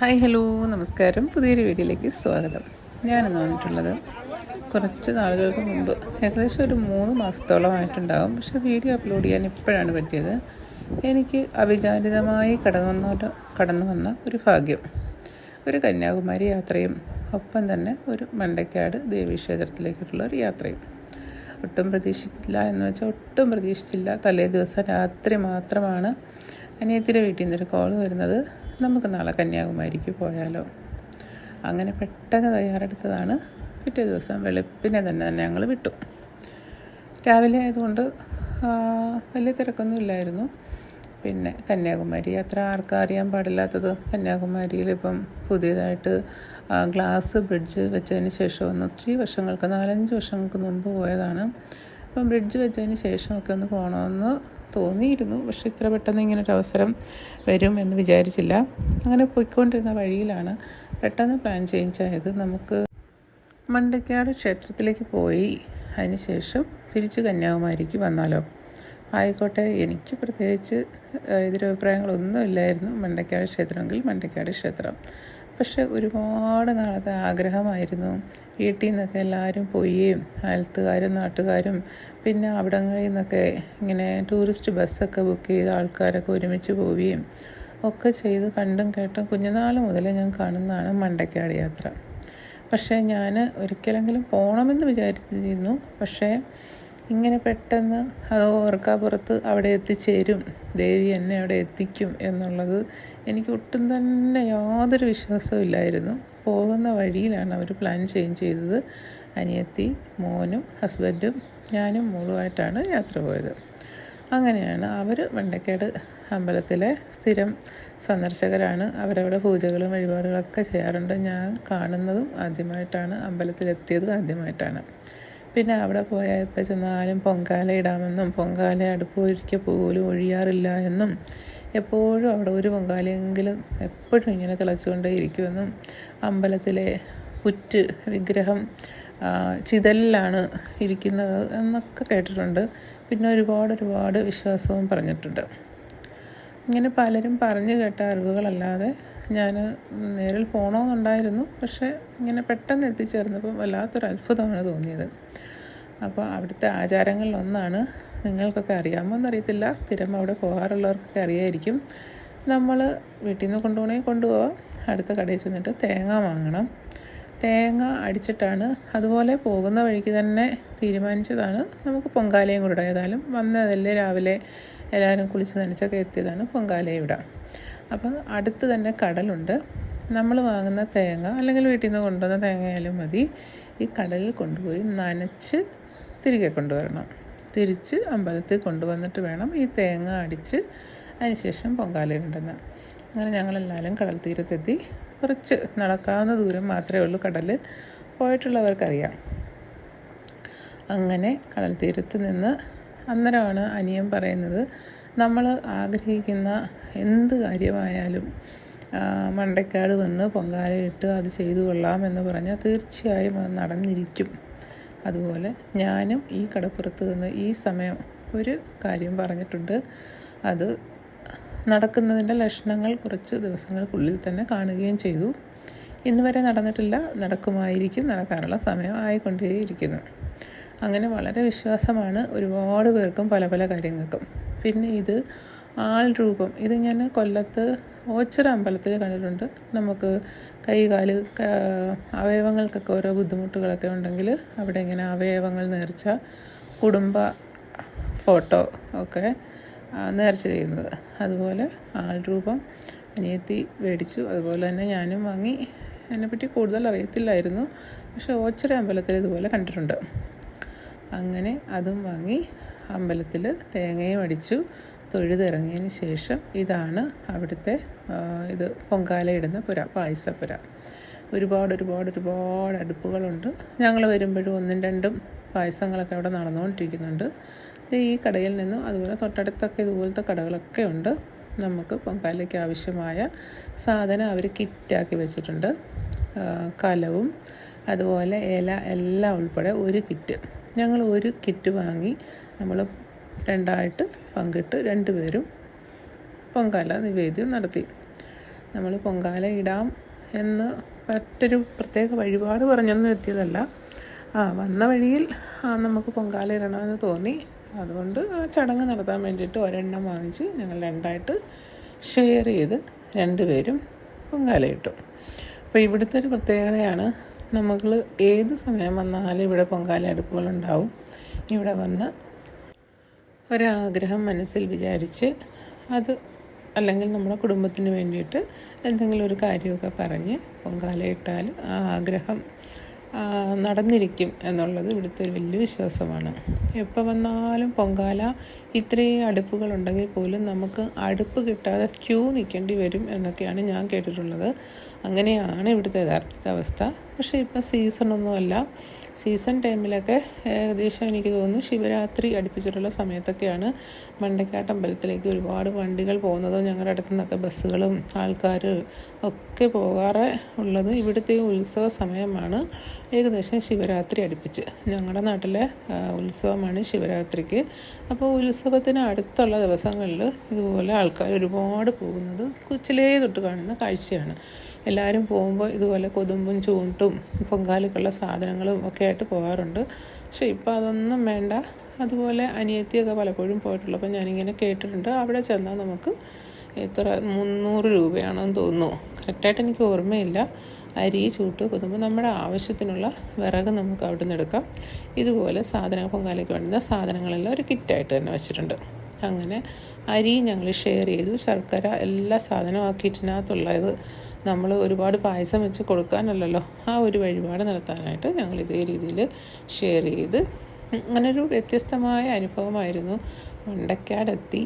Hi hello നമസ്കാരം. പുതിയൊരു വീഡിയോയിലേക്ക് സ്വാഗതം. ഞാനിന്ന് വന്നിട്ടുള്ളത് കുറച്ച് നാളുകൾക്ക് മുമ്പ് ഏകദേശം ഒരു മൂന്ന് മാസത്തോളമായിട്ടുണ്ടാകും പക്ഷെ വീഡിയോ അപ്ലോഡ് ചെയ്യാൻ ഇപ്പോഴാണ് പറ്റിയത്. എനിക്ക് അവിചാരിതമായി കടന്നു വന്ന കടന്നു വന്ന ഒരു ഭാഗ്യം. ഒരു കന്യാകുമാരി യാത്രയും ഒപ്പം തന്നെ ഒരു മണ്ടക്കാട് ദേവീക്ഷേത്രത്തിലേക്കുള്ള ഒരു യാത്രയും. ഒട്ടും പ്രതീക്ഷിച്ചില്ല എന്ന് വെച്ചാൽ ഒട്ടും പ്രതീക്ഷിച്ചില്ല. തലേ ദിവസം രാത്രി മാത്രമാണ് അനിയത്തിന്റെ വീട്ടിൽ നിന്നൊരു കോൾ വരുന്നത്. നമുക്ക് നാളെ കന്യാകുമാരിക്ക് പോയാലോ? അങ്ങനെ പെട്ടെന്ന് തയ്യാറെടുത്തതാണ്. പിറ്റേ ദിവസം വെളുപ്പിനെ തന്നെ തന്നെ ഞങ്ങൾ വിട്ടു. രാവിലെ ആയതുകൊണ്ട് വലിയ തിരക്കൊന്നും ഇല്ലായിരുന്നു. പിന്നെ കന്യാകുമാരി യാത്ര ആർക്കും അറിയാൻ പാടില്ലാത്തത്. കന്യാകുമാരിയിൽ ഇപ്പം പുതിയതായിട്ട് ഗ്ലാസ് ബ്രിഡ്ജ് വെച്ചതിന് ശേഷം ഒന്ന് ഒത്തിരി വർഷങ്ങൾക്ക് നാലഞ്ച് വർഷങ്ങൾക്ക് മുമ്പ് പോയതാണ്. അപ്പം ബ്രിഡ്ജ് വെച്ചതിന് ശേഷമൊക്കെ ഒന്ന് പോകണമെന്ന് തോന്നിയിരുന്നു. പക്ഷെ ഇത്ര പെട്ടെന്ന് ഇങ്ങനെ ഒരു അവസരം വരും എന്ന് വിചാരിച്ചില്ല. അങ്ങനെ പോയിക്കൊണ്ടിരുന്ന വഴിയിലാണ് പെട്ടെന്ന് പ്ലാൻ ചേഞ്ച് ആയത്. നമുക്ക് മണ്ടക്കാട് ക്ഷേത്രത്തിലേക്ക് പോയി. അതിനുശേഷം തിരിച്ച് കന്യാകുമാരിക്ക് വന്നാലോ? ആയിക്കോട്ടെ എനിക്ക് പ്രത്യേകിച്ച് എതിരഭിപ്രായങ്ങളൊന്നും ഇല്ലായിരുന്നു. മണ്ടക്കാട് ക്ഷേത്രമെങ്കിൽ മണ്ടക്കാട് ക്ഷേത്രം. പക്ഷെ ഒരുപാട് നാളത്തെ ആഗ്രഹമായിരുന്നു. വീട്ടിൽ നിന്നൊക്കെ എല്ലാവരും പോവുകയും അയൽത്തുകാരും നാട്ടുകാരും പിന്നെ അവിടങ്ങളിൽ നിന്നൊക്കെ ഇങ്ങനെ ടൂറിസ്റ്റ് ബസ്സൊക്കെ ബുക്ക് ചെയ്ത ആൾക്കാരൊക്കെ ഒരുമിച്ച് പോവുകയും ഒക്കെ ചെയ്ത് കണ്ടും കേട്ടും കുഞ്ഞുനാൾ മുതലേ ഞാൻ കാണുന്നതാണ് മണ്ടക്കാട് യാത്ര. പക്ഷേ ഞാൻ ഒരിക്കലെങ്കിലും പോകണമെന്ന് വിചാരിച്ചിരുന്നു. പക്ഷേ ഇങ്ങനെ പെട്ടെന്ന് അത് ഓർക്കാപ്പുറത്ത് അവിടെ എത്തിച്ചേരും ദേവി എന്നെ അവിടെ എത്തിക്കും എന്നുള്ളത് എനിക്ക് ഒട്ടും തന്നെ യാതൊരു വിശ്വാസവും ഇല്ലായിരുന്നു. പോകുന്ന വഴിയിലാണ് അവർ പ്ലാൻ ചേഞ്ച് ചെയ്തത്. അനിയത്തി മോനും ഹസ്ബൻഡും ഞാനും മോളുമായിട്ടാണ് യാത്ര പോയത്. അങ്ങനെയാണ് അവർ മണ്ടക്കേട് അമ്പലത്തിലെ സ്ഥിരം സന്ദർശകരാണ്. അവരവിടെ പൂജകളും വഴിപാടുകളൊക്കെ ചെയ്യാറുണ്ട്. ഞാൻ കാണുന്നതും ആദ്യമായിട്ടാണ് അമ്പലത്തിലെത്തിയത് ആദ്യമായിട്ടാണ്. പിന്നെ അവിടെ പോയാൽ ചെന്നാലും പൊങ്കാല ഇടാമെന്നും പൊങ്കാല അടുപ്പ് ഒരിക്കൽ പോലും ഒഴിയാറില്ല എന്നും എപ്പോഴും അവിടെ ഒരു പൊങ്കാലയെങ്കിലും എപ്പോഴും ഇങ്ങനെ തിളച്ചുകൊണ്ടേ ഇരിക്കുമെന്നും അമ്പലത്തിലെ പുറ്റ് വിഗ്രഹം ചിതലിലാണ് ഇരിക്കുന്നത് എന്നൊക്കെ കേട്ടിട്ടുണ്ട്. പിന്നെ ഒരുപാട് ഒരുപാട് വിശ്വാസവും പറഞ്ഞിട്ടുണ്ട്. ഇങ്ങനെ പലരും പറഞ്ഞു കേട്ട അറിവുകളല്ലാതെ ഞാൻ നേരിൽ പോകണമെന്നുണ്ടായിരുന്നു പക്ഷേ ഇങ്ങനെ പെട്ടെന്ന് എത്തിച്ചേർന്നപ്പം വല്ലാത്തൊരു അത്ഭുതമാണ് തോന്നിയത്. അപ്പോൾ അവിടുത്തെ ആചാരങ്ങളിലൊന്നാണ്. നിങ്ങൾക്കൊക്കെ അറിയാമോ എന്നറിയത്തില്ല സ്ഥിരം അവിടെ പോകാറുള്ളവർക്കൊക്കെ അറിയായിരിക്കും. നമ്മൾ വീട്ടിൽ നിന്ന് കൊണ്ടുപോകണമെങ്കിൽ കൊണ്ടുപോകാം അടുത്ത കടയിൽ ചെന്നിട്ട് തേങ്ങ വാങ്ങണം. തേങ്ങ അടിച്ചിട്ടാണ് അതുപോലെ പോകുന്ന വഴിക്ക് തന്നെ തീരുമാനിച്ചതാണ്. നമുക്ക് പൊങ്കാലയും കൂടെ ഏതായാലും വന്നതല്ലേ രാവിലെ എല്ലാവരും കുളിച്ച് നനച്ചൊക്കെ എത്തിയതാണ് പൊങ്കാലയും ഇടാം. അപ്പം അടുത്ത് തന്നെ കടലുണ്ട്. നമ്മൾ വാങ്ങുന്ന തേങ്ങ അല്ലെങ്കിൽ വീട്ടിൽ നിന്ന് കൊണ്ടുവന്ന തേങ്ങയായാലും മതി. ഈ കടലിൽ കൊണ്ടുപോയി നനച്ച് തിരികെ കൊണ്ടുവരണം. തിരിച്ച് അമ്പലത്തിൽ കൊണ്ടുവന്നിട്ട് വേണം ഈ തേങ്ങ അടിച്ച് അതിനുശേഷം ശേഷം ഇടേണ്ടത്. അങ്ങനെ ഞങ്ങളെല്ലാവരും കടൽ തീരത്തെത്തി. കുറച്ച് നടക്കാവുന്ന ദൂരം മാത്രമേ ഉള്ളൂ. കടൽ പോയിട്ടുള്ളവർക്കറിയാം. അങ്ങനെ കടൽ തീരത്ത് നിന്ന് അന്നേരമാണ് അനിയൻ പറയുന്നത് നമ്മൾ ആഗ്രഹിക്കുന്ന എന്ത് കാര്യമായാലും മണ്ടക്കാട് വന്ന് പൊങ്കാലയിട്ട് അത് ചെയ്തു കൊള്ളാം എന്ന് പറഞ്ഞാൽ തീർച്ചയായും അത് നടന്നിരിക്കും. അതുപോലെ ഞാനും ഈ കടപ്പുറത്ത് നിന്ന് ഈ സമയം ഒരു കാര്യം പറഞ്ഞിട്ടുണ്ട്. അത് നടക്കുന്നതിന്റെ ലക്ഷണങ്ങൾ കുറച്ച് ദിവസങ്ങൾക്കുള്ളിൽ തന്നെ കാണുകയും ചെയ്തു. ഇന്ന് വരെ നടന്നിട്ടില്ല. നടക്കുമായിരിക്കും. നടക്കാനുള്ള സമയം ആയിക്കൊണ്ടേയിരിക്കുന്നു. അങ്ങനെ വളരെ വിശ്വാസമാണ് ഒരുപാട് പേർക്കും പല പല കാര്യങ്ങൾക്കും. പിന്നെ ഇത് ആൾ രൂപം. ഇത് ഞാൻ കൊല്ലത്ത് ഓച്ചിറ അമ്പലത്തിൽ കണ്ടിട്ടുണ്ട്. നമുക്ക് കൈകാൽ അവയവങ്ങൾക്കൊക്കെ ഓരോ ബുദ്ധിമുട്ടുകളൊക്കെ ഉണ്ടെങ്കിൽ അവിടെ ഇങ്ങനെ അവയവങ്ങൾ നേർച്ച കുടുംബ ഫോട്ടോ ഒക്കെ നേർച്ച ചെയ്യുന്നത്. അതുപോലെ ആൾ രൂപം അനിയത്തി മേടിച്ചു. അതുപോലെ തന്നെ ഞാനും വാങ്ങി. അതിനെപ്പറ്റി കൂടുതൽ അറിയത്തില്ലായിരുന്നു. പക്ഷേ ഓച്ചിറ അമ്പലത്തിൽ ഇതുപോലെ കണ്ടിട്ടുണ്ട്. അങ്ങനെ അതും വാങ്ങി. അമ്പലത്തിൽ തേങ്ങയും അടിച്ചു. തൊഴുതിറങ്ങിയതിന് ശേഷം ഇതാണ് അവിടുത്തെ ഇത് പൊങ്കാലയിടുന്ന പുര പായസപ്പുര ഒരുപാട് ഒരുപാട് ഒരുപാട് അടുപ്പുകളുണ്ട്. ഞങ്ങൾ വരുമ്പോഴും ഒന്നും രണ്ടും പായസങ്ങളൊക്കെ അവിടെ നടന്നുകൊണ്ടിരിക്കുന്നുണ്ട്. ഈ കടയിൽ നിന്നും അതുപോലെ തൊട്ടടുത്തൊക്കെ ഇതുപോലത്തെ കടകളൊക്കെ ഉണ്ട്. നമുക്ക് പൊങ്കാലയ്ക്ക് ആവശ്യമായ സാധനം അവർ കിറ്റാക്കി വെച്ചിട്ടുണ്ട്. കലവും അതുപോലെ ഇല എല്ലാം ഉൾപ്പെടെ ഒരു കിറ്റ്. ഞങ്ങൾ ഒരു കിറ്റ് വാങ്ങി നമ്മൾ രണ്ടായിട്ട് പങ്കിട്ട് രണ്ടുപേരും പൊങ്കാല നിവേദ്യം നടത്തി. നമ്മൾ പൊങ്കാല ഇടാം എന്ന് മറ്റൊരു പ്രത്യേക വഴിപാട് പറഞ്ഞൊന്നും എത്തിയതല്ല. ആ വന്ന വഴിയിൽ നമുക്ക് പൊങ്കാല ഇടണമെന്ന് തോന്നി. അതുകൊണ്ട് ആ ചടങ്ങ് നടത്താൻ വേണ്ടിയിട്ട് ഒരെണ്ണം വാങ്ങിച്ച് ഞങ്ങൾ രണ്ടായിട്ട് ഷെയർ ചെയ്ത് രണ്ടുപേരും പൊങ്കാല ഇട്ടു. അപ്പോൾ ഇവിടുത്തെ ഒരു പ്രത്യേകതയാണ് നമ്മൾ ഏത് സമയം വന്നാലും ഇവിടെ പൊങ്കാല അടുപ്പുകളുണ്ടാവും ഇവിടെ വന്ന് ഒരാഗ്രഹം മനസ്സിൽ വിചാരിച്ച് അത് അല്ലെങ്കിൽ നമ്മുടെ കുടുംബത്തിന് വേണ്ടിയിട്ട് എന്തെങ്കിലും ഒരു കാര്യമൊക്കെ പറഞ്ഞ് പൊങ്കാലയിട്ടാൽ ആ ആഗ്രഹം നടന്നിരിക്കും എന്നുള്ളത് ഇവിടുത്തെ ഒരു വലിയ വിശ്വാസമാണ്. എപ്പോൾ വന്നാലും പൊങ്കാല ഇത്രയും അടുപ്പുകളുണ്ടെങ്കിൽ പോലും നമുക്ക് അടുപ്പ് കിട്ടാതെ ക്യൂ നിൽക്കേണ്ടി വരും എന്നൊക്കെയാണ് ഞാൻ കേട്ടിട്ടുള്ളത്. അങ്ങനെയാണ് ഇവിടുത്തെ യഥാർത്ഥ അവസ്ഥ. പക്ഷേ ഇപ്പോൾ സീസണൊന്നുമല്ല. സീസൺ ടൈമിലൊക്കെ ഏകദേശം എനിക്ക് തോന്നുന്നു ശിവരാത്രി അടുപ്പിച്ചിട്ടുള്ള സമയത്തൊക്കെയാണ് മണ്ടക്കാട്ട് അമ്പലത്തിലേക്ക് ഒരുപാട് വണ്ടികൾ പോകുന്നതും ഞങ്ങളുടെ അടുത്തു നിന്നൊക്കെ ബസ്സുകളും ആൾക്കാർ ഒക്കെ പോകാറ് ഉള്ളത്. ഇവിടുത്തെ ഉത്സവ സമയമാണ് ഏകദേശം ശിവരാത്രി അടുപ്പിച്ച്. ഞങ്ങളുടെ നാട്ടിലെ ഉത്സവമാണ് ശിവരാത്രിക്ക്. അപ്പോൾ ഉത്സവത്തിന് അടുത്തുള്ള ദിവസങ്ങളിൽ ഇതുപോലെ ആൾക്കാർ ഒരുപാട് പോകുന്നത് കൊച്ചിലേ തൊട്ട് കാണുന്ന കാഴ്ചയാണ്. എല്ലാവരും പോകുമ്പോൾ ഇതുപോലെ കൊതുമ്പും ചൂണ്ടും പൊങ്കാലക്കുള്ള സാധനങ്ങളും ഒക്കെ ആയിട്ട് പോകാറുണ്ട്. പക്ഷെ ഇപ്പോൾ അതൊന്നും വേണ്ട. അതുപോലെ അനിയത്തിയൊക്കെ പലപ്പോഴും പോയിട്ടുള്ളപ്പോൾ ഞാനിങ്ങനെ കേട്ടിട്ടുണ്ട്. അവിടെ ചെന്നാൽ നമുക്ക് എത്ര മുന്നൂറ് രൂപയാണെന്ന് തോന്നുന്നു. കറക്റ്റായിട്ട് എനിക്ക് ഓർമ്മയില്ല. അരി ചൂട്ട് കൊതുമ്പ് നമ്മുടെ ആവശ്യത്തിനുള്ള വിറക് നമുക്ക് അവിടെ നിന്ന് എടുക്കാം. ഇതുപോലെ സാധനങ്ങൾ പൊങ്കാലയ്ക്ക് വേണ്ടുന്ന സാധനങ്ങളെല്ലാം ഒരു കിറ്റായിട്ട് തന്നെ വെച്ചിട്ടുണ്ട്. അങ്ങനെ അരി ഞങ്ങൾ ഷെയർ ചെയ്തു. ശർക്കര എല്ലാ സാധനവും ആ കിറ്റിനകത്തുള്ളത് നമ്മൾ ഒരുപാട് പായസം വെച്ച് കൊടുക്കാനല്ലല്ലോ. ആ ഒരു വഴിപാട് നടത്താനായിട്ട് ഞങ്ങൾ ഇതേ രീതിയിൽ ഷെയർ ചെയ്ത് അങ്ങനൊരു വ്യത്യസ്തമായ അനുഭവമായിരുന്നു. മണ്ടക്കാടെത്തി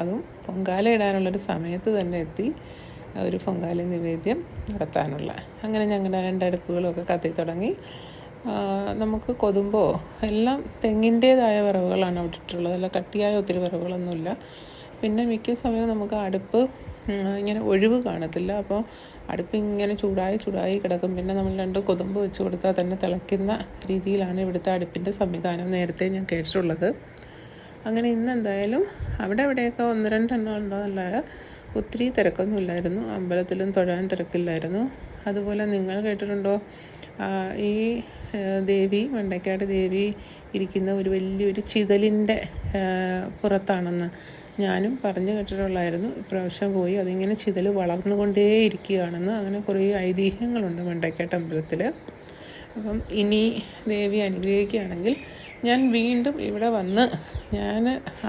അതും പൊങ്കാല ഇടാനുള്ളൊരു സമയത്ത് തന്നെ എത്തി. ഒരു പൊങ്കാല നിവേദ്യം നടത്താനുള്ള. അങ്ങനെ ഞങ്ങളുടെ രണ്ടടുപ്പുകളൊക്കെ കത്തി തുടങ്ങി. നമുക്ക് കൊതുമ്പോ എല്ലാം തെങ്ങിന്റേതായ വിറവുകളാണ് അവിടെ ഇട്ടിട്ടുള്ളത്. അല്ല കട്ടിയായ ഒത്തിരി വിറവുകളൊന്നുമില്ല. പിന്നെ മിക്ക സമയവും നമുക്ക് അടുപ്പ് ഇങ്ങനെ ഒഴിവ് കാണത്തില്ല. അപ്പോൾ അടുപ്പ് ഇങ്ങനെ ചൂടായി ചൂടായി കിടക്കും. പിന്നെ നമ്മൾ രണ്ട് കൊതുമ്പ് വെച്ച് കൊടുത്താൽ തന്നെ തിളയ്ക്കുന്ന രീതിയിലാണ് ഇവിടുത്തെ അടുപ്പിന്റെ സംവിധാനം. നേരത്തെ ഞാൻ കേട്ടിട്ടുള്ളത്. അങ്ങനെ ഇന്ന് എന്തായാലും അവിടെ ഇവിടെയൊക്കെ ഒന്ന് രണ്ടെണ്ണം ഉണ്ടോന്നല്ലാതെ ഒത്തിരി തിരക്കൊന്നുമില്ലായിരുന്നു അമ്പലത്തിലും തൊഴാൻ തിരക്കില്ലായിരുന്നു. അതുപോലെ നിങ്ങൾ കേട്ടിട്ടുണ്ടോ? ഈ ദേവി വെണ്ടയ്ക്കാട് ദേവി ഇരിക്കുന്ന ഒരു വലിയൊരു ചിതലിന്റെ പുറത്താണെന്ന്. ഞാനും പറഞ്ഞു കേട്ടിട്ടുള്ളായിരുന്നു. ഇപ്രാവശ്യം പോയി അതിങ്ങനെ ചിതൽ വളർന്നുകൊണ്ടേയിരിക്കുകയാണെന്ന്. അങ്ങനെ കുറേ ഐതിഹ്യങ്ങളുണ്ട് വെണ്ടയ്ക്കാട്ട് അമ്പലത്തിൽ അപ്പം ഇനി ദേവി അനുഗ്രഹിക്കുകയാണെങ്കിൽ ഞാൻ വീണ്ടും ഇവിടെ വന്ന് ഞാൻ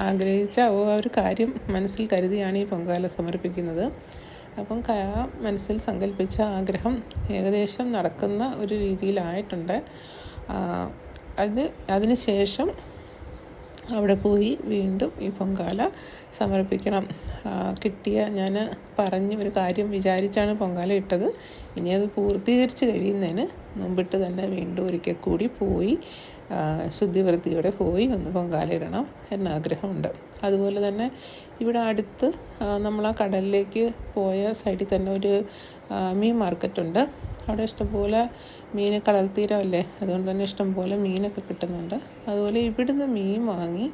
ആഗ്രഹിച്ച ഒരു കാര്യം മനസ്സിൽ കരുതിയാണ് ഈ പൊങ്കാല സമർപ്പിക്കുന്നത്. അപ്പം മനസ്സിൽ സങ്കല്പിച്ച ആഗ്രഹം ഏകദേശം നടക്കുന്ന ഒരു രീതിയിലായിട്ടുണ്ട്. അത് അതിന് ശേഷം അവിടെ പോയി വീണ്ടും ഈ പൊങ്കാല സമർപ്പിക്കണം. കിട്ടിയ ഞാൻ പറഞ്ഞ് ഒരു കാര്യം വിചാരിച്ചാണ് പൊങ്കാല ഇട്ടത്. ഇനി അത് പൂർത്തീകരിച്ച് കഴിയുന്നതിന് മുമ്പിട്ട് തന്നെ വീണ്ടും ഒരിക്കൽ കൂടി പോയി ശുദ്ധിവൃത്തിയോടെ പോയി ഒന്ന് പൊങ്കാല ഇടണം എന്നാഗ്രഹമുണ്ട്. അതുപോലെ തന്നെ ഇവിടെ അടുത്ത് നമ്മൾ ആ കടലിലേക്ക് പോയ സൈഡിൽ തന്നെ ഒരു മീൻ മാർക്കറ്റുണ്ട്. അവിടെ ഇഷ്ടംപോലെ മീൻ കടൽ തീരമല്ലേ? അതുകൊണ്ട് തന്നെ ഇഷ്ടംപോലെ മീനൊക്കെ കിട്ടുന്നുണ്ട്. അതുപോലെ ഇവിടുന്ന് മീൻ വാങ്ങി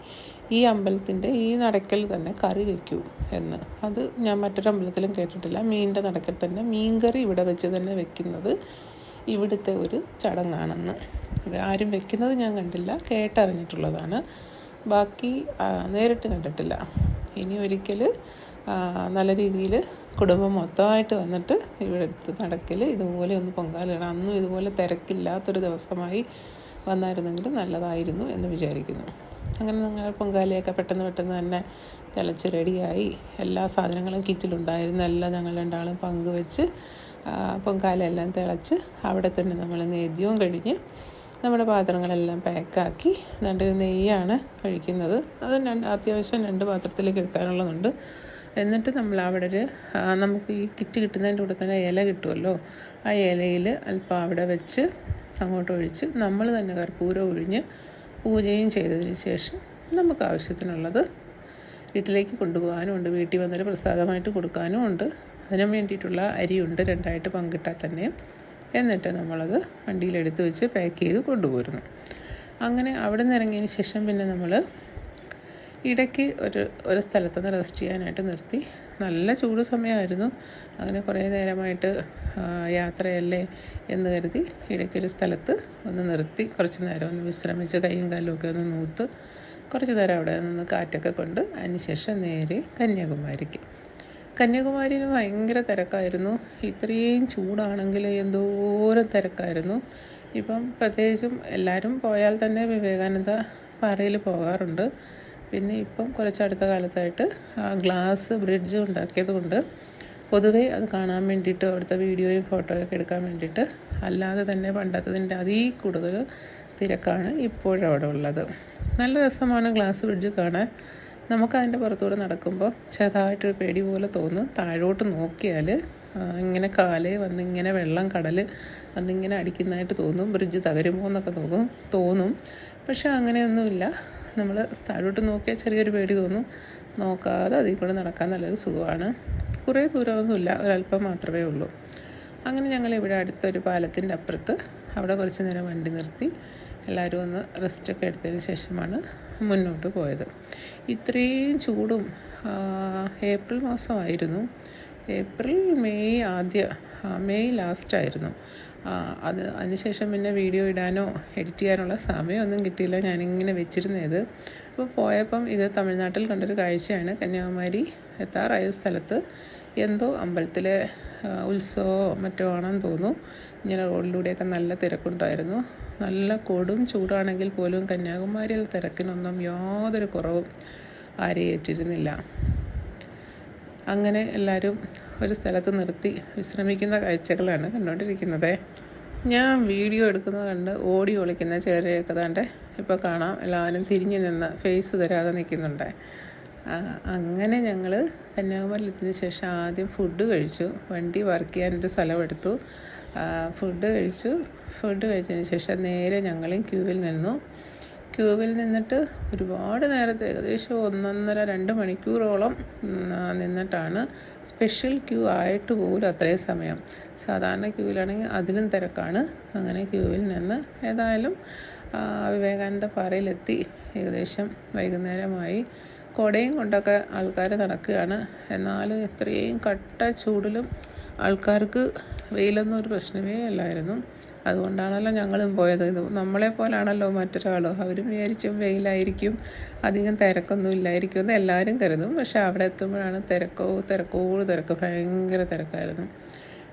ഈ അമ്പലത്തിന്റെ ഈ നടക്കൽ തന്നെ കറി വയ്ക്കൂ എന്ന്. അത് ഞാൻ മറ്റൊരു അമ്പലത്തിലും കേട്ടിട്ടില്ല. മീനിന്റെ നടക്കൽ തന്നെ മീൻ കറി ഇവിടെ വെച്ച് തന്നെ വെക്കുന്നത് ഇവിടുത്തെ ഒരു ചടങ്ങാണെന്ന്. ആരും വെക്കുന്നത് ഞാൻ കണ്ടില്ല കേട്ടറിഞ്ഞിട്ടുള്ളതാണ്. ബാക്കി നേരിട്ട് കണ്ടിട്ടില്ല. ഇനി ഒരിക്കൽ നല്ല രീതിയിൽ കുടുംബം മൊത്തമായിട്ട് വന്നിട്ട് ഇവിടെ അടുത്ത് നടക്കൽ ഇതുപോലെ ഒന്ന് പൊങ്കാലിടണം അന്നും ഇതുപോലെ തിരക്കില്ലാത്തൊരു ദിവസമായി വന്നായിരുന്നെങ്കിൽ നല്ലതായിരുന്നു എന്ന് വിചാരിക്കുന്നു. അങ്ങനെ ഞങ്ങൾ പൊങ്കാലയൊക്കെ പെട്ടെന്ന് പെട്ടെന്ന് തന്നെ തിളച്ച് റെഡിയായി. എല്ലാ സാധനങ്ങളും കിറ്റിലുണ്ടായിരുന്നു. എല്ലാം ഞങ്ങൾ രണ്ടാളും പങ്കുവെച്ച് പൊങ്കാലയെല്ലാം തിളച്ച് അവിടെ തന്നെ നമ്മൾ നേദ്യവും കഴിഞ്ഞ് നമ്മുടെ പാത്രങ്ങളെല്ലാം പാക്കാക്കി രണ്ട് നെയ്യാണ് കഴിക്കുന്നത് അത് രണ്ട് അത്യാവശ്യം രണ്ട് പാത്രത്തിലേക്ക് എടുക്കാനുള്ളതുണ്ട്. എന്നിട്ട് നമ്മൾ അവിടെ ഒരു നമുക്ക് ഈ കിറ്റ് കിട്ടുന്നതിന്റെ കൂടെ തന്നെ ഇല കിട്ടുമല്ലോ. ആ ഇലയിൽ അല്പം അവിടെ വെച്ച് അങ്ങോട്ട് ഒഴിച്ച് നമ്മൾ തന്നെ കർപ്പൂരം ഒഴിഞ്ഞ് പൂജയും ചെയ്തതിന് ശേഷം നമുക്ക് ആവശ്യത്തിനുള്ളത് വീട്ടിലേക്ക് കൊണ്ടുപോകാനും ഉണ്ട്. വീട്ടിൽ വന്നൊരു പ്രസാദമായിട്ട് കൊടുക്കാനും ഉണ്ട്. അതിനു വേണ്ടിയിട്ടുള്ള അരിയുണ്ട്. രണ്ടായിട്ട് പങ്കിട്ടാൽ തന്നെ എന്നിട്ട് നമ്മളത് വണ്ടിയിലെടുത്ത് വെച്ച് പാക്ക് ചെയ്ത് കൊണ്ടുപോരുന്നു. അങ്ങനെ അവിടെ നിന്ന് ഇറങ്ങിയതിന് ശേഷം പിന്നെ നമ്മൾ ഇടയ്ക്ക് ഒരു ഒരു സ്ഥലത്തുനിന്ന് റെസ്റ്റ് ചെയ്യാനായിട്ട് നിർത്തി. നല്ല ചൂട് സമയമായിരുന്നു. അങ്ങനെ കുറേ നേരമായിട്ട് യാത്രയല്ലേ എന്ന് കരുതി ഇടയ്ക്കൊരു സ്ഥലത്ത് ഒന്ന് നിർത്തി. കുറച്ച് നേരം ഒന്ന് വിശ്രമിച്ച് കൈയും കാലും ഒക്കെ ഒന്ന് നൂത്ത് കുറച്ച് നേരം അവിടെ നിന്ന് കാറ്റൊക്കെ കൊണ്ട് അതിനുശേഷം നേരെ കന്യാകുമാരിക്ക്. കന്യാകുമാരിയിൽ ഭയങ്കര തിരക്കായിരുന്നു. ഇത്രയും ചൂടാണെങ്കിൽ എന്തോരം തിരക്കായിരുന്നു. ഇപ്പം പ്രത്യേകിച്ചും എല്ലാവരും പോയാൽ തന്നെ വിവേകാനന്ദ പാറയിൽ പോകാറുണ്ട്. പിന്നെ ഇപ്പം കുറച്ചടുത്ത കാലത്തായിട്ട് ആ ഗ്ലാസ് ബ്രിഡ്ജ് ഉണ്ടാക്കിയത് കൊണ്ട് പൊതുവേ അത് കാണാൻ വേണ്ടിയിട്ട് അവിടുത്തെ വീഡിയോയും ഫോട്ടോയൊക്കെ എടുക്കാൻ വേണ്ടിയിട്ട് അല്ലാതെ തന്നെ പണ്ടത്തതിന്റെ അതീ കൂടുതൽ തിരക്കാണ് ഇപ്പോഴവിടെ ഉള്ളത്. നല്ല രസമാണ് ഗ്ലാസ് ബ്രിഡ്ജ് കാണാൻ. നമുക്കതിന്റെ പുറത്തൂടെ നടക്കുമ്പോൾ ചെറുതായിട്ടൊരു പേടി പോലെ തോന്നും. താഴോട്ട് നോക്കിയാൽ ഇങ്ങനെ കാലേ വന്ന് ഇങ്ങനെ വെള്ളം കടൽ വന്നിങ്ങനെ അടിക്കുന്നതായിട്ട് തോന്നും. ബ്രിഡ്ജ് തകരുമോ എന്നൊക്കെ തോന്നും തോന്നും. പക്ഷെ അങ്ങനെയൊന്നുമില്ല. നമ്മൾ താഴോട്ട് നോക്കിയാൽ ചെറിയൊരു പേടി തോന്നും. നോക്കാതെ അതിൽ കൂടെ നടക്കാൻ നല്ലൊരു സുഖമാണ്. കുറേ ദൂരമൊന്നുമില്ല. ഒരല്പം മാത്രമേ ഉള്ളൂ. അങ്ങനെ ഞങ്ങൾ ഇവിടെ അടുത്തൊരു പാലത്തിന്റെ അപ്പുറത്ത് അവിടെ കുറച്ച് നേരം വണ്ടി നിർത്തി എല്ലാവരും ഒന്ന് റെസ്റ്റൊക്കെ എടുത്തതിന് ശേഷമാണ് മുന്നോട്ട് പോയത്. ഇത്രയും ചൂടും ഏപ്രിൽ മാസമായിരുന്നു. ഏപ്രിൽ മെയ് ആദ്യ മെയ് ലാസ്റ്റ് ആയിരുന്നു. അത് അതിനുശേഷം പിന്നെ വീഡിയോ ഇടാനോ എഡിറ്റ് ചെയ്യാനുള്ള സമയമൊന്നും കിട്ടിയില്ല. ഞാനിങ്ങനെ വെച്ചിരുന്നത്. അപ്പോൾ പോയപ്പം ഇത് തമിഴ്നാട്ടിൽ കണ്ടൊരു കാഴ്ചയാണ്. കന്യാകുമാരി എത്താറായ സ്ഥലത്ത് എന്തോ അമ്പലത്തിലെ ഉത്സവമോ മറ്റോ ആണെന്ന് തോന്നുന്നു. ഇങ്ങനെ റോഡിലൂടെയൊക്കെ നല്ല തിരക്കുണ്ടായിരുന്നു. നല്ല കൊടും ചൂടാണെങ്കിൽ പോലും കന്യാകുമാരിയിൽ തിരക്കിനൊന്നും യാതൊരു കുറവും ആരെയും ഏറ്റിരുന്നില്ല. അങ്ങനെ എല്ലാവരും ഒരു സ്ഥലത്ത് നിർത്തി വിശ്രമിക്കുന്ന കാഴ്ചകളാണ് കണ്ടുകൊണ്ടിരിക്കുന്നത്. ഞാൻ വീഡിയോ എടുക്കുന്നത് കണ്ട് ഓടി ഒളിക്കുന്ന ചിലരെയൊക്കെ താണ്ട് ഇപ്പോൾ കാണാം. എല്ലാവരും തിരിഞ്ഞു നിന്ന് ഫേസ് തരാതെ നിൽക്കുന്നുണ്ട്. അങ്ങനെ ഞങ്ങൾ കന്യാകുമാരിലെത്തിന് ശേഷം ആദ്യം ഫുഡ് കഴിച്ചു. വണ്ടി വർക്ക് ചെയ്യാനൊരു സ്ഥലമെടുത്തു. ഫുഡ് കഴിച്ചു. ഫുഡ് കഴിച്ചതിന് ശേഷം നേരെ ഞങ്ങളും ക്യൂവിൽ നിന്നു. ക്യൂവിൽ നിന്നിട്ട് ഒരുപാട് നേരത്തെ ഏകദേശം ഒന്നൊന്നര രണ്ട് മണിക്കൂറോളം നിന്നിട്ടാണ് സ്പെഷ്യൽ ക്യൂ ആയിട്ട് പോലും അത്രയും സമയം. സാധാരണ ക്യൂവിലാണെങ്കിൽ അതിലും തിരക്കാണ്. അങ്ങനെ ക്യൂവിൽ നിന്ന് ഏതായാലും വിവേകാനന്ദ പാറയിലെത്തി. ഏകദേശം വൈകുന്നേരമായി. കൊടയും കൊണ്ടൊക്കെ ആൾക്കാർ നടക്കുകയാണ്. എന്നാലും ഇത്രയും കട്ട ചൂടിലും ആൾക്കാർക്ക് വെയിലൊന്നും ഒരു പ്രശ്നമേ അല്ലായിരുന്നു. അതുകൊണ്ടാണല്ലോ ഞങ്ങളും പോയത്. ഇത് നമ്മളെ പോലാണല്ലോ മറ്റൊരാൾ അവരും വിചാരിച്ചും വെയിലായിരിക്കും. അധികം തിരക്കൊന്നും ഇല്ലായിരിക്കും എന്ന് എല്ലാവരും കരുതും. പക്ഷെ അവിടെ എത്തുമ്പോഴാണ് തിരക്കോ തിരക്കോട് തിരക്ക്. ഭയങ്കര തിരക്കായിരുന്നു.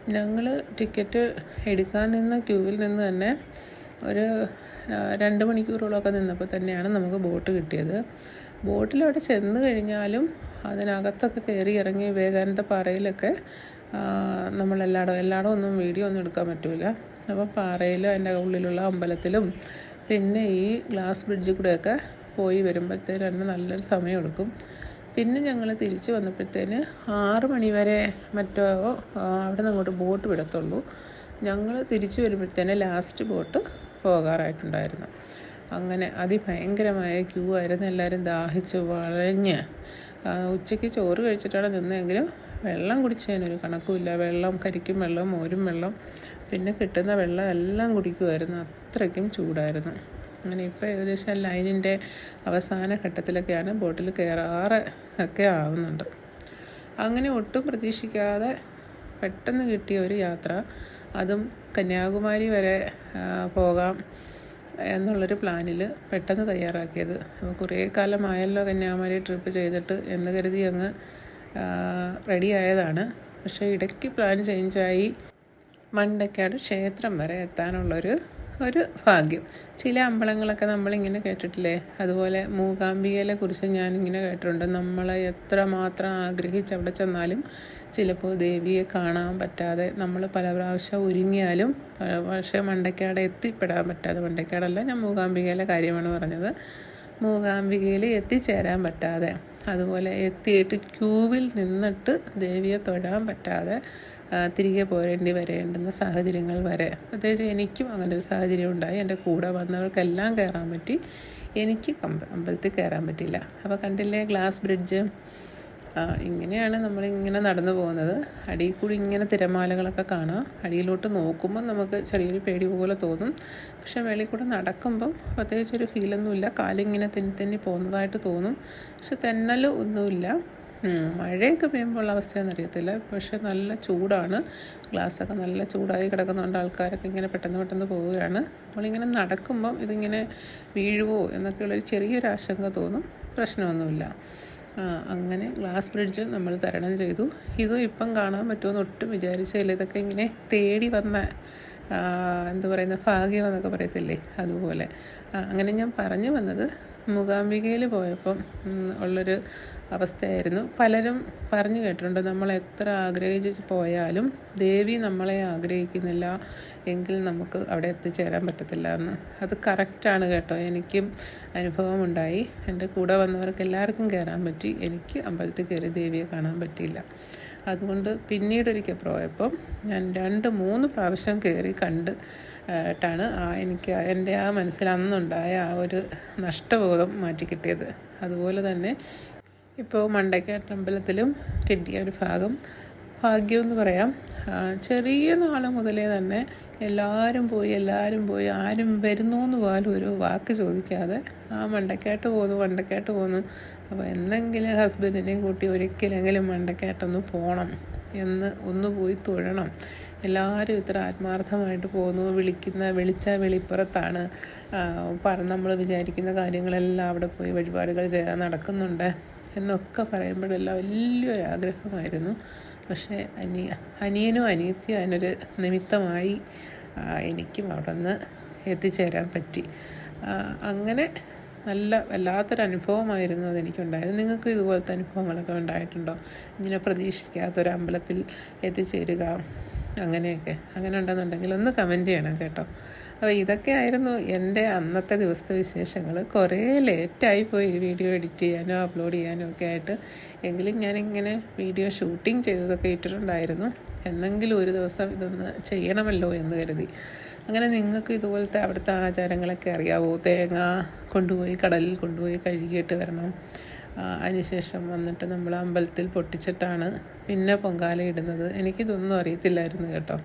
ഞങ്ങൾ ടിക്കറ്റ് എടുക്കാൻ നിന്ന് ക്യൂവിൽ നിന്ന് തന്നെ ഒരു രണ്ട് മണിക്കൂറോളമൊക്കെ നിന്നപ്പോൾ തന്നെയാണ് നമുക്ക് ബോട്ട് കിട്ടിയത്. ബോട്ടിൽ അവിടെ ചെന്ന് കഴിഞ്ഞാലും അതിനകത്തൊക്കെ കയറി ഇറങ്ങി വിവേകാനന്ദ പാറയിലൊക്കെ നമ്മളെല്ലായിടും ഒന്നും വീഡിയോ ഒന്നും എടുക്കാൻ പറ്റില്ല അപ്പോൾ പാറയിലും അതിന്റെ ഉള്ളിലുള്ള അമ്പലത്തിലും പിന്നെ ഈ ഗ്ലാസ് ബ്രിഡ്ജിൽ കൂടെയൊക്കെ പോയി വരുമ്പോഴത്തേന് നല്ലൊരു സമയമെടുക്കും. പിന്നെ ഞങ്ങൾ തിരിച്ച് വന്നപ്പോഴത്തേന് ആറ് മണി വരെ മറ്റോ അവിടെ നിന്ന് അങ്ങോട്ട് ബോട്ട് വിടത്തുള്ളൂ. ഞങ്ങൾ തിരിച്ചു വരുമ്പോഴത്തേന് ലാസ്റ്റ് ബോട്ട് പോകാറായിട്ടുണ്ടായിരുന്നു. അങ്ങനെ അതിഭയങ്കരമായ ക്യൂ ആയിരുന്നു. എല്ലാവരും ദാഹിച്ച് വളഞ്ഞ് ഉച്ചയ്ക്ക് ചോറ് കഴിച്ചിട്ടാണ് നിന്നെങ്കിലും വെള്ളം കുടിച്ചതിനൊരു കണക്കുമില്ല. വെള്ളം കരിക്കും വെള്ളം മോരും വെള്ളം പിന്നെ കിട്ടുന്ന വെള്ളം എല്ലാം കുടിക്കുമായിരുന്നു അത്രയ്ക്കും ചൂടായിരുന്നു. അങ്ങനെ ഇപ്പോൾ ഏകദേശം ലൈനിന്റെ അവസാന ഘട്ടത്തിലൊക്കെയാണ് ബോട്ടിൽ കയറാറ് ഒക്കെ ആവുന്നുണ്ട്. അങ്ങനെ ഒട്ടും പ്രതീക്ഷിക്കാതെ പെട്ടെന്ന് കിട്ടിയ ഒരു യാത്ര. അതും കന്യാകുമാരി വരെ പോകാം എന്നുള്ളൊരു പ്ലാനിൽ പെട്ടെന്ന് തയ്യാറാക്കിയത്. അപ്പോൾ കുറേ കാലമായല്ലോ കന്യാകുമാരി ട്രിപ്പ് ചെയ്തിട്ട് എന്ന് കരുതി അങ്ങ് റെഡിയായതാണ് പക്ഷേ ഇടയ്ക്ക് പ്ലാൻ ചേഞ്ചായി മണ്ടക്കാട് ക്ഷേത്രം വരെ എത്താനുള്ളൊരു ഒരു ഭാഗ്യം. ചില അമ്പലങ്ങളൊക്കെ നമ്മളിങ്ങനെ കേട്ടിട്ടില്ലേ? അതുപോലെ മൂകാംബികയെ കുറിച്ച് ഞാനിങ്ങനെ കേട്ടിട്ടുണ്ട്. നമ്മൾ എത്ര മാത്രം ആഗ്രഹിച്ച് അവിടെ ചെന്നാലും ചിലപ്പോൾ ദേവിയെ കാണാൻ പറ്റാതെ നമ്മൾ പല പ്രാവശ്യം ഒരുങ്ങിയാലും പക്ഷേ മണ്ടക്കാട് എത്തിപ്പെടാൻ പറ്റാതെ മണ്ടക്കാടല്ല ഞാൻ മൂകാംബികയിലെ കാര്യമാണ് പറഞ്ഞത് മൂകാംബികയിൽ എത്തിച്ചേരാൻ പറ്റാതെ അതുപോലെ എത്തിയിട്ട് ക്യൂവിൽ നിന്നിട്ട് ദേവിയെ തൊഴാൻ പറ്റാതെ തിരികെ പോരേണ്ടി വരേണ്ടുന്ന സാഹചര്യങ്ങൾ വരെ. പ്രത്യേകിച്ച് എനിക്കും അങ്ങനെ ഒരു സാഹചര്യം ഉണ്ടായി. എന്റെ കൂടെ വന്നവർക്കെല്ലാം കയറാൻ പറ്റി. എനിക്ക് അമ്പലത്തിൽ കയറാൻ പറ്റില്ല. അപ്പോൾ കണ്ടില്ലേ ഗ്ലാസ് ബ്രിഡ്ജ്? ഇങ്ങനെയാണ് നമ്മളിങ്ങനെ നടന്നു പോകുന്നത്. അടിയിൽ കൂടി ഇങ്ങനെ തിരമാലകളൊക്കെ കാണാം. അടിയിലോട്ട് നോക്കുമ്പോൾ നമുക്ക് ചെറിയൊരു പേടി പോലെ തോന്നും. പക്ഷേ വെളിയിൽ കൂടെ നടക്കുമ്പം പ്രത്യേകിച്ചൊരു ഫീലൊന്നുമില്ല കാലിങ്ങനെ തെന്നി തെന്നി പോകുന്നതായിട്ട് തോന്നും. പക്ഷെ തെന്നൽ ഒന്നുമില്ല. മഴയൊക്കെ പെയ്യുമ്പോൾ അവസ്ഥയൊന്നും അറിയത്തില്ല. പക്ഷേ നല്ല ചൂടാണ്. ഗ്ലാസ്സൊക്കെ നല്ല ചൂടായി കിടക്കുന്നതുകൊണ്ട് ആൾക്കാരൊക്കെ ഇങ്ങനെ പെട്ടെന്ന് പെട്ടെന്ന് പോവുകയാണ്. നമ്മളിങ്ങനെ നടക്കുമ്പം ഇതിങ്ങനെ വീഴുവോ എന്നൊക്കെയുള്ളൊരു ചെറിയൊരു ആശങ്ക തോന്നും. പ്രശ്നമൊന്നുമില്ല. അങ്ങനെ ഗ്ലാസ് ബ്രിഡ്ജ് നമ്മൾ തരണം ചെയ്തു. ഇതും ഇപ്പം കാണാൻ പറ്റുമെന്ന് ഒട്ടും വിചാരിച്ചില്ല ഇതൊക്കെ ഇങ്ങനെ തേടി വന്ന എന്താ പറയുന്ന ഭാഗ്യം എന്നൊക്കെ പറയത്തില്ലേ? അതുപോലെ. അങ്ങനെ ഞാൻ പറഞ്ഞു വന്നത് മൂകാംബികയിൽ പോയപ്പം ഉള്ളൊരു അവസ്ഥയായിരുന്നു. പലരും പറഞ്ഞു കേട്ടിട്ടുണ്ട് നമ്മൾ എത്ര ആഗ്രഹിച്ച് പോയാലും ദേവി നമ്മളെ ആഗ്രഹിക്കുന്നില്ല എങ്കിൽ നമുക്ക് അവിടെ എത്തിച്ചേരാൻ പറ്റത്തില്ല എന്ന്. അത് കറക്റ്റാണ് കേട്ടോ. എനിക്കും അനുഭവമുണ്ടായി എന്റെ കൂടെ വന്നവർക്ക് എല്ലാവർക്കും കയറാൻ പറ്റി. എനിക്ക് അമ്പലത്തിൽ കയറി ദേവിയെ കാണാൻ പറ്റിയില്ല. അതുകൊണ്ട് പിന്നീടൊരിക്കൽ പോയപ്പം ഞാൻ രണ്ട് മൂന്ന് പ്രാവശ്യം കയറി കണ്ട് ട്ടാണ് ആ എനിക്ക് എന്റെ ആ മനസ്സിൽ അന്നുണ്ടായ ആ ഒരു നഷ്ടബോധം മാറ്റി കിട്ടിയത്. അതുപോലെ തന്നെ ഇപ്പോൾ മണ്ടയ്ക്കാട്ടമ്പലത്തിലും കിട്ടിയ ഒരു ഭാഗം ഭാഗ്യം എന്ന് പറയാം ചെറിയ നാൾ മുതലേ തന്നെ എല്ലാവരും പോയി എല്ലാവരും പോയി ആരും വരുന്നു എന്ന് പോലും ഒരു വാക്ക് ചോദിക്കാതെ ആ മണ്ടക്കാട്ട് പോന്നു മണ്ടക്കാട്ട് പോന്നു. അപ്പോൾ എന്തെങ്കിലും ഹസ്ബൻഡിനെയും കൂട്ടി ഒരിക്കലെങ്കിലും മണ്ടക്കാട്ടൊന്ന് പോകണം എന്ന് ഒന്ന് പോയി തൊഴണം. എല്ലാവരും ഇത്ര ആത്മാർത്ഥമായിട്ട് പോകുന്നു വിളിക്കുന്ന വിളിച്ച വെളിപ്പുറത്താണ്. പറ നമ്മൾ വിചാരിക്കുന്ന കാര്യങ്ങളെല്ലാം അവിടെ പോയി വഴിപാടുകൾ ചെയ്യാൻ നടക്കുന്നുണ്ട് എന്നൊക്കെ പറയുമ്പോഴെല്ലാം വലിയൊരു ആഗ്രഹമായിരുന്നു പക്ഷേ അനിയ അനിയനും അനിയത്തിയും അതിനൊരു നിമിത്തമായി എനിക്കും അവിടെ നിന്ന് എത്തിച്ചേരാൻ പറ്റി. അങ്ങനെ നല്ല വല്ലാത്തൊരു അനുഭവമായിരുന്നു അതെനിക്കുണ്ടായത്. നിങ്ങൾക്ക് ഇതുപോലത്തെ അനുഭവങ്ങളൊക്കെ ഉണ്ടായിട്ടുണ്ടോ? ഇങ്ങനെ പ്രതീക്ഷിക്കാത്തൊരു അമ്പലത്തിൽ എത്തിച്ചേരുക അങ്ങനെയൊക്കെ. അങ്ങനെ ഉണ്ടെന്നുണ്ടെങ്കിൽ ഒന്ന് കമന്റ് ചെയ്യണം കേട്ടോ. അപ്പോൾ ഇതൊക്കെയായിരുന്നു എന്റെ അന്നത്തെ ദിവസത്തെ വിശേഷങ്ങൾ കുറേ ലേറ്റായി പോയി വീഡിയോ എഡിറ്റ് ചെയ്യാനോ അപ്ലോഡ് ചെയ്യാനോ ഒക്കെ ആയിട്ട്. എങ്കിലും ഞാനിങ്ങനെ വീഡിയോ ഷൂട്ടിംഗ് ചെയ്തതൊക്കെ ഇട്ടിട്ടുണ്ടായിരുന്നു. എന്നെങ്കിലും ഒരു ദിവസം ഇതൊന്ന് ചെയ്യണമല്ലോ എന്ന് കരുതി. അങ്ങനെ നിങ്ങൾക്ക് ഇതുപോലത്തെ അവിടുത്തെ ആചാരങ്ങളൊക്കെ അറിയാവോ? തേങ്ങ കൊണ്ടുപോയി കടലിൽ കൊണ്ടുപോയി കഴുകിയിട്ട് വരണം. അതിനുശേഷം വന്നിട്ട് നമ്മൾ അമ്പലത്തിൽ പൊട്ടിച്ചിട്ടാണ് പിന്നെ പൊങ്കാല ഇടുന്നത്. എനിക്കിതൊന്നും അറിയത്തില്ലായിരുന്നു കേട്ടോ.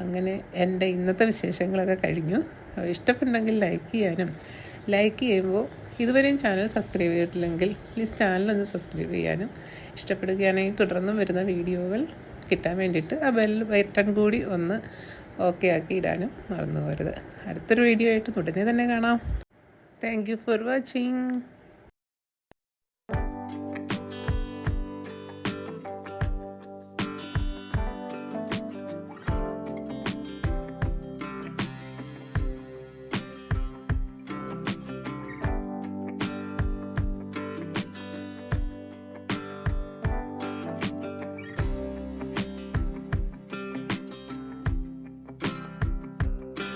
അങ്ങനെ എന്റെ ഇന്നത്തെ വിശേഷങ്ങളൊക്കെ കഴിഞ്ഞു. ഇഷ്ടപ്പെട്ടെങ്കിൽ ലൈക്ക് ചെയ്യാനും ലൈക്ക് ചെയ്യുമ്പോൾ ഇതുവരെയും ചാനൽ സബ്സ്ക്രൈബ് ചെയ്തിട്ടില്ലെങ്കിൽ പ്ലീസ് ചാനലൊന്ന് സബ്സ്ക്രൈബ് ചെയ്യാനും. ഇഷ്ടപ്പെടുകയാണെങ്കിൽ തുടർന്നും വരുന്ന വീഡിയോകൾ കിട്ടാൻ വേണ്ടിയിട്ട് ആ ബെൽ ബട്ടൺ കൂടി ഒന്ന് ഓക്കെ ആക്കി ഇടാനും മറന്നു പോകരുത്. അടുത്തൊരു വീഡിയോ ആയിട്ട് ഉടനെ തന്നെ കാണാം. Thank you for watching